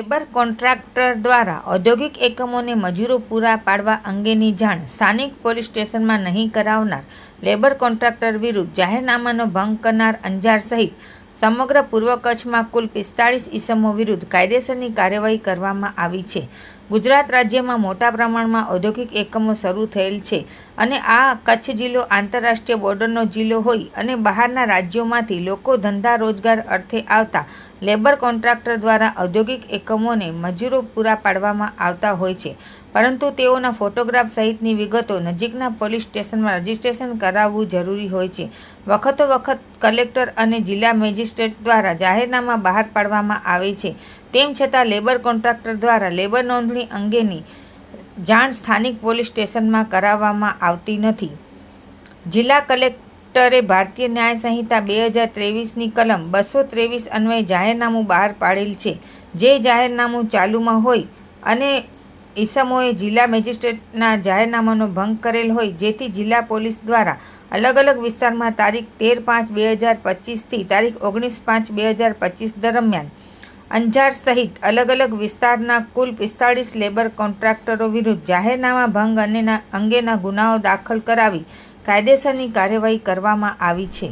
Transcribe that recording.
Labour contractor દ્વારા ઔદ્યોગિક એકમોને મજૂરો પૂરા પાડવા અંગેની જાણ સ્થાનિક પોલીસ સ્ટેશનમાં નહીં કરાવનાર લેબર કોન્ટ્રાક્ટર વિરુદ્ધ જાહેરનામાનો ભંગ કરનાર અંજાર સહિત સમગ્ર પૂર્વ કચ્છમાં કુલ પિસ્તાળીસ ઇસમો વિરુદ્ધ કાયદેસરની કાર્યવાહી કરવામાં આવી છે. ગુજરાત રાજ્યમાં મોટા પ્રમાણમાં ઔદ્યોગિક એકમો શરૂ થયેલ છે અને આ કચ્છ જિલ્લો આંતરરાષ્ટ્રીય બોર્ડરનો જિલ્લો હોય અને બહારના રાજ્યોમાંથી લોકો ધંધા રોજગાર અર્થે આવતા લેબર કોન્ટ્રાક્ટર દ્વારા ઔદ્યોગિક એકમોને મજૂરો પૂરા પાડવામાં આવતા હોય છે. પરંતુ તેઓના ફોટોગ્રાફ સહિતની વિગતો નજીકના પોલીસ સ્ટેશનમાં રજીસ્ટ્રેશન કરાવવું જરૂરી હોય છે. વખતો વખત કલેક્ટર અને જિલ્લા મેજિસ્ટ્રેટ દ્વારા જાહેરનામા બહાર પાડવામાં આવે છે. તેમ છતાં લેબર કોન્ટ્રાક્ટર દ્વારા લેબર નોંધણી અંગેની જાણ સ્થાનિક પોલીસ સ્ટેશનમાં કરાવવામાં આવતી નથી. જિલ્લા કલેક્ટરે ભારતીય ન્યાય સંહિતા બે હજાર ત્રેવીસની કલમ બસો ત્રેવીસ અન્વયે જાહેરનામું બહાર પાડેલ છે. જે જાહેરનામું ચાલુમાં હોય અને ઈસમોએ જિલ્લા મેજિસ્ટ્રેટના જાહેરનામાનો ભંગ કરેલ હોય જેથી જિલ્લા પોલીસ દ્વારા અલગ અલગ વિસ્તારમાં તારીખ તેર પાંચ બે હજાર પચીસથી તારીખ ઓગણીસ પાંચ બે હજાર પચીસ દરમિયાન અંજાર સહિત અલગ અલગ વિસ્તારના કુલ પિસ્તાળીસ લેબર કોન્ટ્રાક્ટરો વિરુદ્ધ જાહેરનામા ભંગ અને અંગેના ગુનાઓ દાખલ કરાવી કાયદેસરની કાર્યવાહી કરવામાં આવી છે.